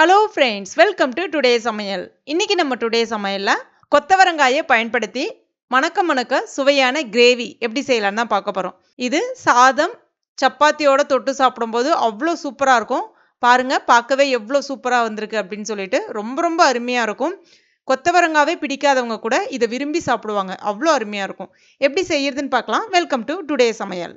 Hello friends welcome to today சமையல். இன்றைக்கி நம்ம டுடே சமையலில் கொத்தவரங்காயை பயன்படுத்தி மணக்க மணக்க சுவையான கிரேவி எப்படி செய்யலான்னு தான் பார்க்க போகிறோம் இது சாதம் சப்பாத்தியோட தொட்டு சாப்பிடும்போது அவ்வளோ சூப்பராக இருக்கும். பாருங்கள் பார்க்கவே எவ்வளோ சூப்பராக வந்திருக்கு அப்படின்னு சொல்லிட்டு ரொம்ப ரொம்ப அருமையாக இருக்கும். கொத்தவரங்காவே பிடிக்காதவங்க கூட இதை விரும்பி சாப்பிடுவாங்க. அவ்வளோ அருமையாக இருக்கும். எப்படி செய்யறதுன்னு பார்க்கலாம். வெல்கம் டு டுடே சமையல்.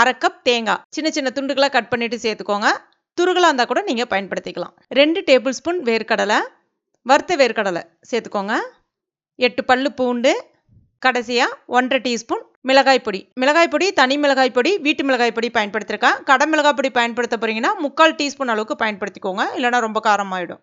அரை கப் தேங்காய். சின்ன சின்ன துண்டுகளாக கட் பண்ணிட்டு சேர்த்துக்கோங்க. துருகலாக இருந்தால் கூட நீங்கள் பயன்படுத்திக்கலாம். ரெண்டு டேபிள் ஸ்பூன் வேர்க்கடலை வறுத்த வேர்க்கடலை சேர்த்துக்கோங்க. எட்டு பல்லு பூண்டு கடைசியாக ஒன்றரை டீஸ்பூன் மிளகாய் பொடி. மிளகாய் பொடி தனி மிளகாய் பொடி வீட்டு மிளகாய் பொடி பயன்படுத்திருக்கேன். கடை மிளகாய் பொடி பயன்படுத்த போகிறீங்கன்னா முக்கால் டீஸ்பூன் அளவுக்கு பயன்படுத்திக்கோங்க. இல்லைனா ரொம்ப காரமாயிடும்.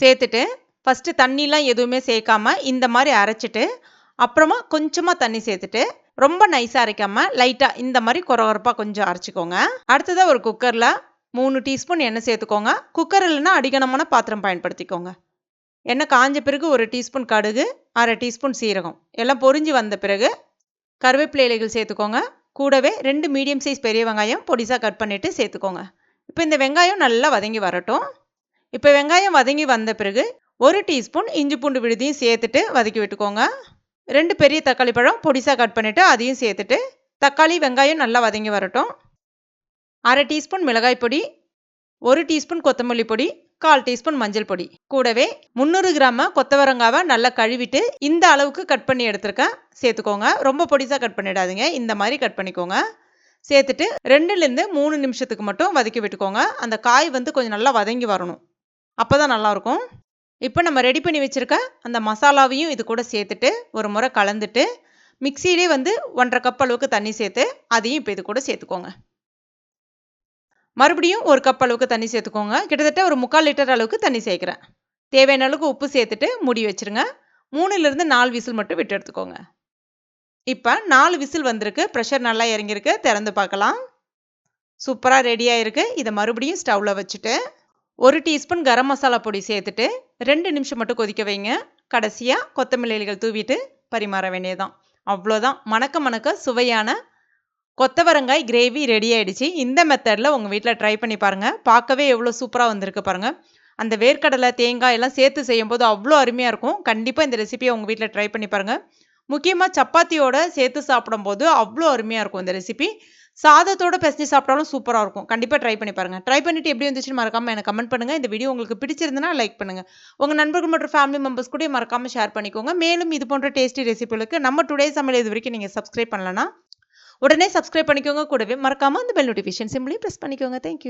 சேர்த்துட்டு ஃபஸ்ட்டு தண்ணிலாம் எதுவுமே சேர்க்காம இந்த மாதிரி அரைச்சிட்டு அப்புறமா கொஞ்சமாக தண்ணி சேர்த்துட்டு ரொம்ப நைஸாக அரைக்காமல் லைட்டாக இந்த மாதிரி குறகுறப்பாக கொஞ்சம் அரைச்சிக்கோங்க. அடுத்ததாக ஒரு குக்கரில் மூணு டீஸ்பூன் எண்ணெய் சேர்த்துக்கோங்க. குக்கர் இல்லைன்னா அடிகனமான பாத்திரம் பயன்படுத்திக்கோங்க. எண்ணெய் காஞ்ச பிறகு ஒரு டீஸ்பூன் கடுகு அரை டீஸ்பூன் சீரகம். எல்லாம் பொரிஞ்சு வந்த பிறகு கருவேப்பிலை இலைகள் சேர்த்துக்கோங்க. கூடவே ரெண்டு மீடியம் சைஸ் பெரிய வெங்காயம் பொடிசாக கட் பண்ணிவிட்டு சேர்த்துக்கோங்க. இப்போ இந்த வெங்காயம் நல்லா வதங்கி வரட்டும். இப்போ வெங்காயம் வதங்கி வந்த பிறகு ஒரு டீஸ்பூன் இஞ்சி பூண்டு விழுதியும் சேர்த்துட்டு வதக்கி விட்டுக்கோங்க. ரெண்டு பெரிய தக்காளி பழம் பொடிசாக கட் பண்ணிவிட்டு அதையும் சேர்த்துட்டு தக்காளி வெங்காயம் நல்லா வதங்கி வரட்டும். அரை டீஸ்பூன் மிளகாய் பொடி ஒரு டீஸ்பூன் கொத்தமல்லி பொடி கால் டீஸ்பூன் மஞ்சள் பொடி. கூடவே முந்நூறு கிராம கொத்தவரங்காவை நல்லா கழுவிட்டு இந்த அளவுக்கு கட் பண்ணி எடுத்துருக்கேன். சேர்த்துக்கோங்க. ரொம்ப பொடிசாக கட் பண்ணிடாதீங்க. இந்த மாதிரி கட் பண்ணிக்கோங்க. சேர்த்துட்டு ரெண்டுலேருந்து மூணு நிமிஷத்துக்கு மட்டும் வதக்கி விட்டுக்கோங்க. அந்த காய் வந்து கொஞ்சம் நல்லா வதங்கி வரணும். அப்போ தான் நல்லாயிருக்கும். இப்போ நம்ம ரெடி பண்ணி வச்சுருக்க அந்த மசாலாவையும் இது கூட சேர்த்துட்டு ஒரு முறை கலந்துட்டு மிக்சியிலே வந்து ஒன்றரை கப் அளவுக்கு தண்ணி சேர்த்து அதையும் இப்போ இது கூட சேர்த்துக்கோங்க. மறுபடியும் ஒரு கப் அளவுக்கு தண்ணி சேர்த்துக்கோங்க. கிட்டத்தட்ட ஒரு முக்கால் லிட்டர் அளவுக்கு தண்ணி சேர்க்குறேன். தேவையான அளவுக்கு உப்பு சேர்த்துட்டு மூடி வச்சுருங்க. மூணுலேருந்து நாலு விசில் மட்டும் விட்டு எடுத்துக்கோங்க. இப்போ நாலு விசில் வந்திருக்கு. ப்ரெஷர் நல்லா இறங்கியிருக்கு. திறந்து பார்க்கலாம். சூப்பராக ரெடியாக இருக்குது இதை மறுபடியும் ஸ்டவ்வில் வச்சுட்டு ஒரு டீஸ்பூன் கரம் மசாலா பொடி சேர்த்துட்டு ரெண்டு நிமிஷம் மட்டும் கொதிக்க வைங்க. கடைசியாக கொத்தமல்லி இலைகள் தூவிட்டு பரிமாற வேண்டியதுதான். அவ்வளோதான் மணக்க மணக்க சுவையான கொத்தவரங்காய் கிரேவி ரெடி ஆயிடுச்சு. இந்த மெத்தடில் உங்கள் வீட்டில் ட்ரை பண்ணி பாருங்கள் பார்க்கவே எவ்வளோ சூப்பராக வந்திருக்கு பாருங்கள் அந்த வேர்க்கடலை தேங்காய் எல்லாம் சேர்த்து செய்யும்போது அவ்வளோ அருமையாக இருக்கும். கண்டிப்பாக இந்த ரெசிபியை உங்கள் வீட்டில் ட்ரை பண்ணி பாருங்கள் முக்கியமாக சப்பாத்தியோட சேர்த்து சாப்பிடும்போது அவ்வளோ அருமையாக இருக்கும் இந்த ரெசிபி சாதத்தோட பெசஞ்சு சாப்பிட்டாலும் சூப்பராக இருக்கும். கண்டிப்பாக ட்ரை பண்ணி பாருங்கள் ட்ரை பண்ணிவிட்டு எப்படி வந்துச்சுன்னு மறக்காமல் எனக்கு கமெண்ட் பண்ணுங்கள் இந்த வீடியோ உங்களுக்கு பிடிச்சிருந்தனா லைக் பண்ணுங்கள் உங்கள் நண்பர்கள் மற்றும் ஃபேமிலி மெம்பர்ஸ் கூட மறக்காமல் ஷேர் பண்ணிக்கோங்க. மேலும் இது போன்ற டேஸ்டி ரெசிபிகளுக்கு நம்ம டுடே சமையல் இது வரைக்கும் நீங்கள் சப்ஸ்கிரைப் பண்ணலன்னா உடனே சப்ஸ்கிரைப் பண்ணிக்கோங்க. கூடவே மறக்காமல் அந்த பெல் நோட்டிஃபிகேஷன் சிம்பிளி ப்ரெஸ் பண்ணிக்கோங்க. Thank you